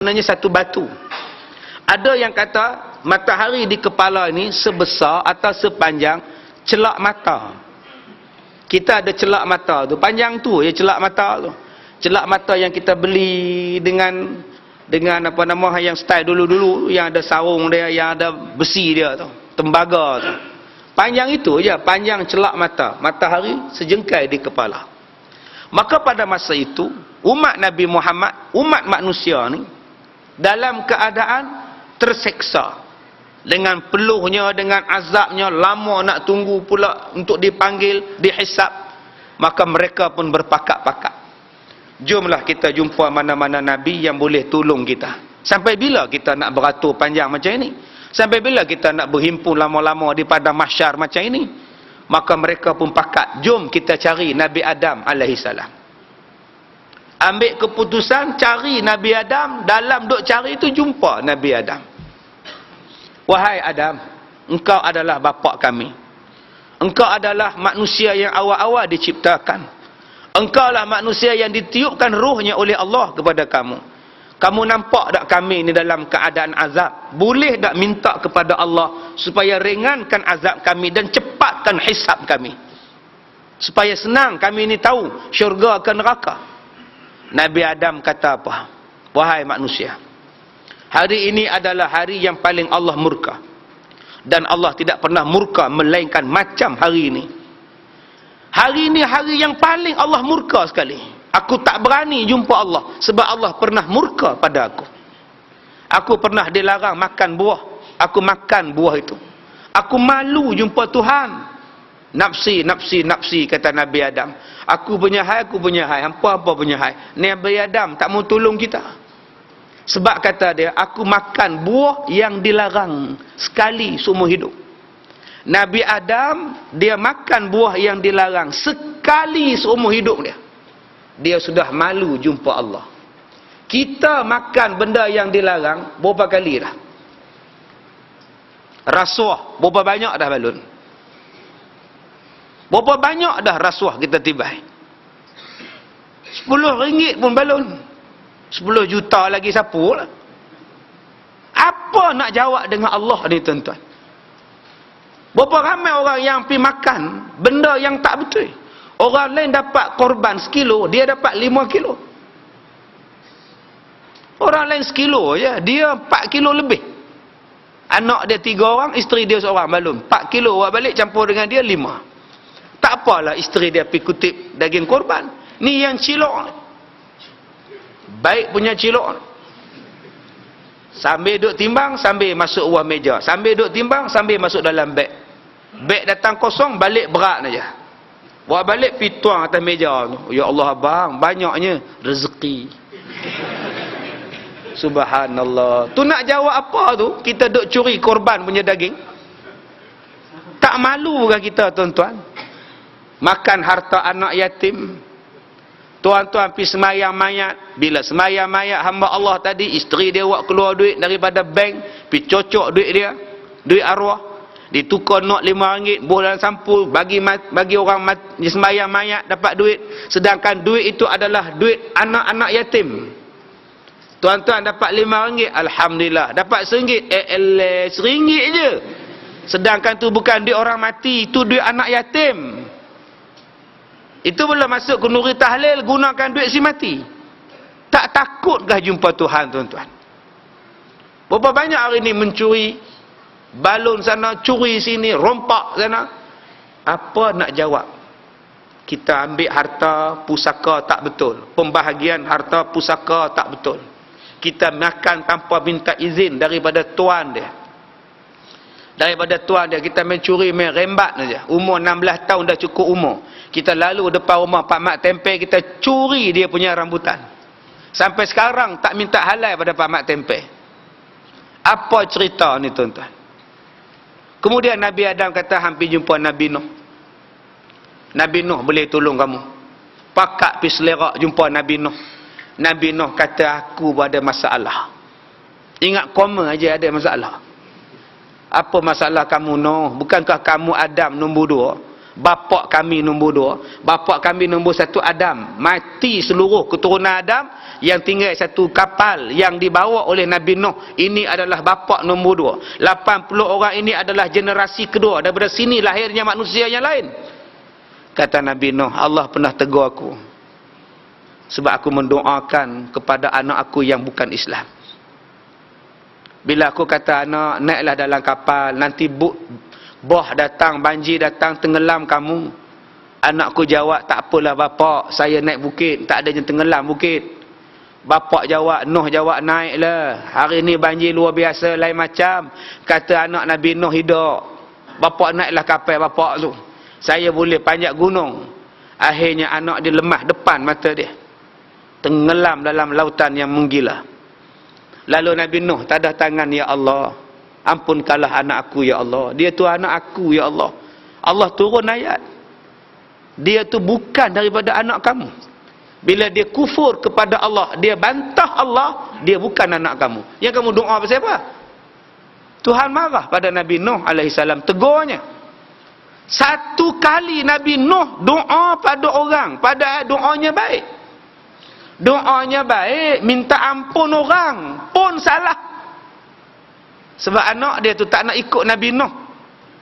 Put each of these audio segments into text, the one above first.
sebenarnya satu batu. Ada yang kata matahari di kepala ini sebesar atau sepanjang celak mata. Kita ada celak mata tu, panjang tu ya celak mata tu. Celak mata yang kita beli dengan dengan apa nama yang style dulu-dulu yang ada sarung dia, yang ada besi dia tu, tembaga tu. Panjang itu je, panjang celak mata. Matahari sejengkai di kepala. Maka pada masa itu, umat Nabi Muhammad, umat manusia ni, dalam keadaan terseksa. Dengan peluhnya dengan azabnya lama nak tunggu pula untuk dipanggil dihisap. Maka mereka pun berpakat-pakat jomlah kita jumpa mana-mana nabi yang boleh tolong kita. Sampai bila kita nak beratur panjang macam ini? Sampai bila kita nak berhimpun lama-lama di padang mahsyar macam ini? Maka mereka pun pakat jom kita cari Nabi Adam alaihissalam ambil keputusan cari Nabi Adam. Dalam duk cari itu jumpa Nabi Adam. Wahai Adam engkau adalah bapa kami. Engkau adalah manusia yang awal-awal diciptakan. Engkau lah manusia yang ditiupkan ruhnya oleh Allah kepada kamu. Kamu nampak tak kami ni dalam keadaan azab? Boleh tak minta kepada Allah supaya ringankan azab kami dan cepatkan hisab kami? Supaya senang kami ni tahu syurga ke neraka Nabi Adam kata apa? Wahai manusia. Hari ini adalah hari yang paling Allah murka. Dan Allah tidak pernah murka melainkan macam hari ini. Hari ini hari yang paling Allah murka sekali. Aku tak berani jumpa Allah. Sebab Allah pernah murka pada aku. Aku pernah dilarang makan buah. Aku makan buah itu. Aku malu jumpa Tuhan. Nafsi, nafsi, nafsi kata Nabi Adam. Aku punya hai, aku punya hai. Apa-apa punya hai. Nabi Adam tak mau tolong kita. Sebab kata dia, aku makan buah yang dilarang sekali seumur hidup. Nabi Adam, dia makan buah yang dilarang sekali seumur hidup dia. Dia sudah malu jumpa Allah. Kita makan benda yang dilarang, berapa kali dah? Rasuah, berapa banyak dah balun? Berapa banyak dah rasuah kita tibai? 10 ringgit pun balun. 10 juta lagi sapu lah. Apa nak jawab dengan Allah ni tuan-tuan? Berapa ramai orang yang pergi makan benda yang tak betul? Orang lain dapat korban sekilo, dia dapat lima kilo. Orang lain sekilo je, dia empat kilo lebih. Anak dia tiga orang, isteri dia seorang balun. Empat kilo awak balik campur dengan dia lima. Tak apalah isteri dia pergi kutip daging korban. Ni yang cilok. Baik punya cilok. Sambil duduk timbang, sambil masuk uang meja. Sambil duduk timbang, sambil masuk dalam beg. Beg datang kosong, balik berat saja. Buat balik, pergi tuang atas meja. Ya Allah abang, banyaknya rezeki. Subhanallah. Tu nak jawab apa tu? Kita duduk curi korban punya daging. Tak malu ke kita tuan-tuan? Makan harta anak yatim. Tuan-tuan pergi semayang mayat. Bila semayang mayat hamba Allah tadi isteri dia buat keluar duit daripada bank pergi cocok duit dia duit arwah. Ditukar not lima ringgit buah dalam sampul bagi bagi orang mat, semayang mayat dapat duit. Sedangkan duit itu adalah duit anak-anak yatim. Tuan-tuan dapat lima ringgit Alhamdulillah. Dapat seringgit? Eh eh seringgit je. Sedangkan tu bukan duit orang mati itu duit anak yatim itu belum masuk ke nuri tahlil gunakan duit si mati. Tak takutkah jumpa Tuhan tuan-tuan? Berapa banyak hari ini mencuri balon sana, curi sini, rompak sana. Apa nak jawab? Kita ambil harta pusaka tak betul. Pembahagian harta pusaka tak betul. Kita makan tanpa minta izin daripada tuan dia. Daripada tuan dia kita mencuri main rembat saja. Umur 16 tahun dah cukup umur kita lalu depan rumah Pak Mat Tempe kita curi dia punya rambutan. Sampai sekarang tak minta halal pada Pak Mat Tempe. Apa cerita ni tuan-tuan? Kemudian Nabi Adam kata hampir jumpa Nabi Nuh. Nabi Nuh boleh tolong kamu. Pakat pergi selerak jumpa Nabi Nuh. Nabi Nuh kata aku ada masalah. Ingat koma aja ada masalah. Apa masalah kamu Nuh? Bukankah kamu Adam nombor dua Bapak kami nombor dua. Bapak kami nombor satu Adam. Mati seluruh keturunan Adam. Yang tinggal satu kapal yang dibawa oleh Nabi Nuh. Ini adalah bapak nombor dua. 80 orang ini adalah generasi kedua. Daripada sini lahirnya manusia yang lain. Kata Nabi Nuh, Allah pernah tegur aku. Sebab aku mendoakan kepada anak aku yang bukan Islam. Bila aku kata anak, naiklah dalam kapal. Nanti bu boh datang, banjir datang, tenggelam kamu. Anakku jawab, tak apalah bapak, saya naik bukit, tak ada yang tenggelam bukit. Bapak jawab, Nuh jawab naiklah. Hari ni banjir luar biasa, lain macam. Kata anak Nabi Nuh hidup. Bapak naiklah kapal bapak tu. Saya boleh panjat gunung. Akhirnya anak dia lemah depan mata dia. Tenggelam dalam lautan yang menggila. Lalu Nabi Nuh tadah tangan, Ya Allah ampunkanlah anak aku ya Allah. Dia tu anak aku ya Allah. Allah turun ayat. Dia tu bukan daripada anak kamu. Bila dia kufur kepada Allah dia bantah Allah dia bukan anak kamu. Yang kamu doa pasal apa? Tuhan marah pada Nabi Nuh AS tegurnya. Satu kali Nabi Nuh doa pada orang pada doanya baik. Doanya baik minta ampun orang. Pun salah sebab anak dia tu tak nak ikut Nabi Nuh.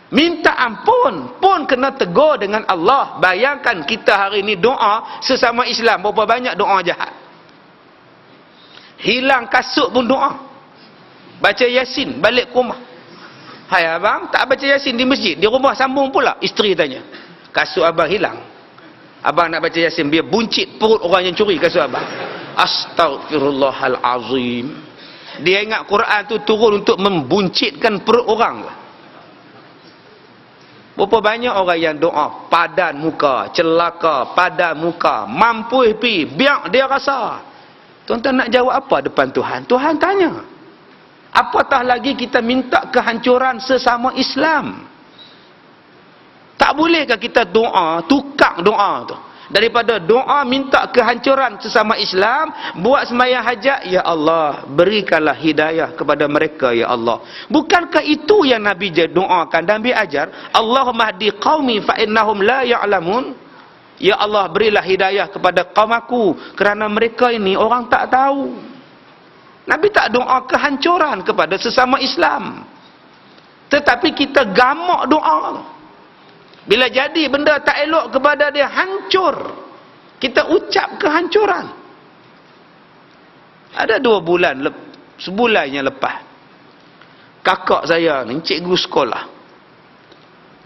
Minta ampun pun kena tegur dengan Allah. Bayangkan kita hari ini doa sesama Islam. Berapa banyak doa jahat. Hilang kasut pun doa. Baca Yasin balik ke rumah. Hai abang, tak baca Yasin di masjid. Di rumah sambung pula. Isteri tanya. Kasut abang hilang. Abang nak baca Yasin. Biar buncit perut orang yang curi kasut abang. Astagfirullahalazim dia ingat Quran tu turun untuk membuncitkan perut orang berapa banyak orang yang doa padan muka celaka padan muka mampu pi biar dia rasa. Tuan-tuan nak jawab apa depan Tuhan? Tuhan tanya. Apatah lagi kita minta kehancuran sesama Islam? Tak bolehkah kita doa tukar doa tu daripada doa minta kehancuran sesama Islam buat semayang hajat ya Allah berikanlah hidayah kepada mereka ya Allah. Bukankah itu yang Nabi doakan dan Nabi ajar? Allahumma hdi qaumi fa innahum la ya'lamun. Ya Allah berilah hidayah kepada kaum aku kerana mereka ini orang tak tahu. Nabi tak doa kehancuran kepada sesama Islam. Tetapi kita gamak doa bila jadi benda tak elok kepada dia hancur. Kita ucap kehancuran. Ada dua bulan, sebulan yang lepas. Kakak saya ni cikgu sekolah.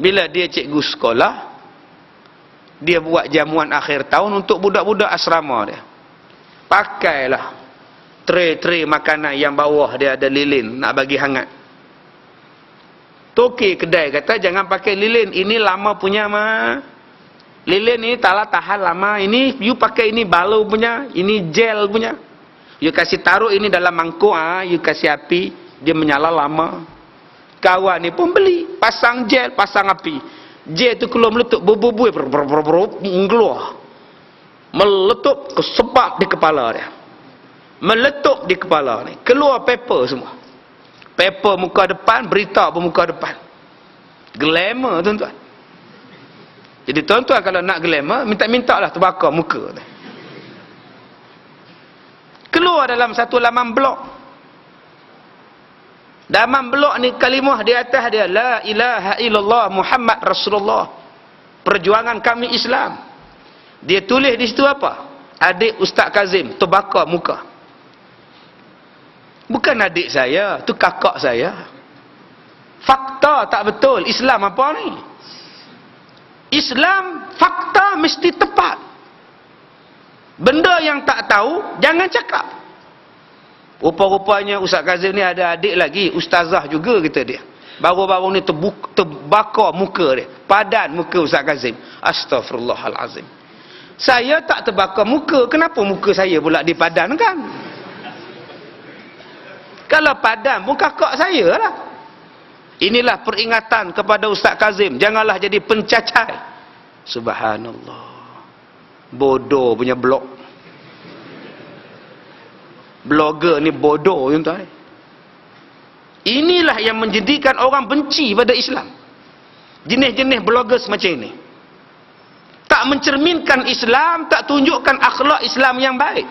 Bila dia cikgu sekolah, dia buat jamuan akhir tahun untuk budak-budak asrama dia. Pakailah tray-tray makanan yang bawah dia ada lilin nak bagi hangat. Toki kedai kata jangan pakai lilin. Ini lama punya mah. Lilin ni taklah tahan lama. Ini you pakai ini balu punya. Ini gel punya. You kasih taruh ini dalam mangkuk ah, you kasih api, dia menyala lama. Kawan ni pun beli, pasang gel, pasang api. Gel tu keluar meletup bubu-bubu keluar. Meletup kesebab di kepala dia. Meletup di kepala ni. Keluar paper semua paper muka depan berita pun muka depan. Glamour tuan-tuan. Jadi tuan-tuan kalau nak glamour minta-minta lah terbakar muka keluar dalam satu laman blok. Laman blok ni kalimah di atas dia la ilaha illallah muhammad rasulullah. Perjuangan kami Islam. Dia tulis di situ apa? Adik Ustaz Kazim terbakar muka Bukan adik saya, tu kakak saya. Fakta tak betul. Islam apa ni? Islam fakta mesti tepat. Benda yang tak tahu jangan cakap. Rupa-rupanya Ustaz Kazim ni ada adik lagi, ustazah juga kita dia. Baru-baru ni terbuk, terbakar muka dia. Padan muka Ustaz Kazim. Astaghfirullahalazim. Saya tak terbakar muka, kenapa muka saya pula dipadankan? Kalau padam pun kakak saya lah. Inilah peringatan kepada Ustaz Kazim. Janganlah jadi pencacai. Subhanallah. Bodoh punya blog. Blogger ni bodoh. Tuan. Inilah yang menjadikan orang benci pada Islam. Jenis-jenis blogger semacam ini. tak mencerminkan Islam, tak tunjukkan akhlak Islam yang baik.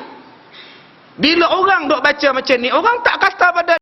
Bila orang dok baca macam ni, orang tak kata pada